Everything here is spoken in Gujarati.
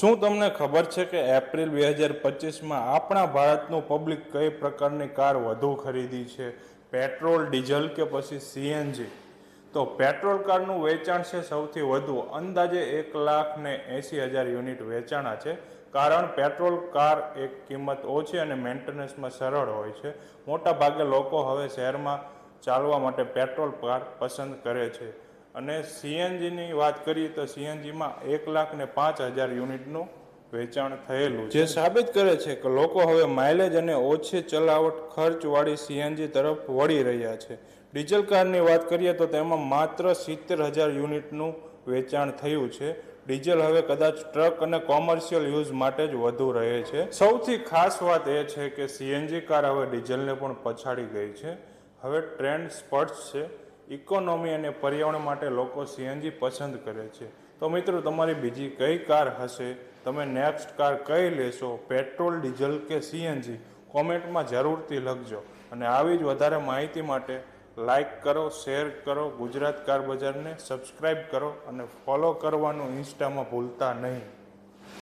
શું તમને ખબર છે કે એપ્રિલ બે હજાર પચીસમાં આપણા ભારતનું પબ્લિક કઈ પ્રકારની કાર વધુ ખરીદી છે? પેટ્રોલ, ડીઝલ કે પછી સીએનજી તો પેટ્રોલ કારનું વેચાણ છે સૌથી વધુ. અંદાજે એક લાખ ને એંસી હજાર યુનિટ વેચાણા છે. કારણ પેટ્રોલ કાર એક કિંમત ઓછી અને મેન્ટેનન્સમાં સરળ હોય છે. મોટા ભાગે લોકો હવે શહેરમાં ચાલવા માટે પેટ્રોલ કાર પસંદ કરે છે. અને સીએનજીની વાત કરીએ તો સીએનજીમાં એક લાખ ને પાંચ હજાર યુનિટનું વેચાણ થયેલું જે સાબિત કરે છે કે લોકો હવે માઇલેજ અને ઓછી ચલાવટ ખર્ચવાળી સીએનજી તરફ વળી રહ્યા છે. ડીઝલ કારની વાત કરીએ તો તેમાં માત્ર સિત્તેર હજાર યુનિટનું વેચાણ થયું છે. ડીઝલ હવે કદાચ ટ્રક અને કોમર્શિયલ યુઝ માટે જ વધુ રહે છે. સૌથી ખાસ વાત એ છે કે સીએનજી કાર હવે ડીઝલને પણ પછાડી ગઈ છે. હવે ટ્રેન્ડ સ્પર્શ છે. ઇકોનોમી અને પર્યાવરણ માટે લોકો સીએનજી પસંદ કરે છે. તો મિત્રો, તમારી બીજી કઈ કાર હશે? તમે નેક્સ્ટ કાર કઈ લેશો? પેટ્રોલ, ડીઝલ કે સીએનજી કોમેન્ટમાં જરૂરથી લખજો. અને આવી જ વધારે માહિતી માટે લાઈક કરો, શેર કરો, ગુજરાત કાર બજારને સબસ્ક્રાઈબ કરો અને ફોલો કરવાનું ઇન્સ્ટામાં ભૂલતા નહીં.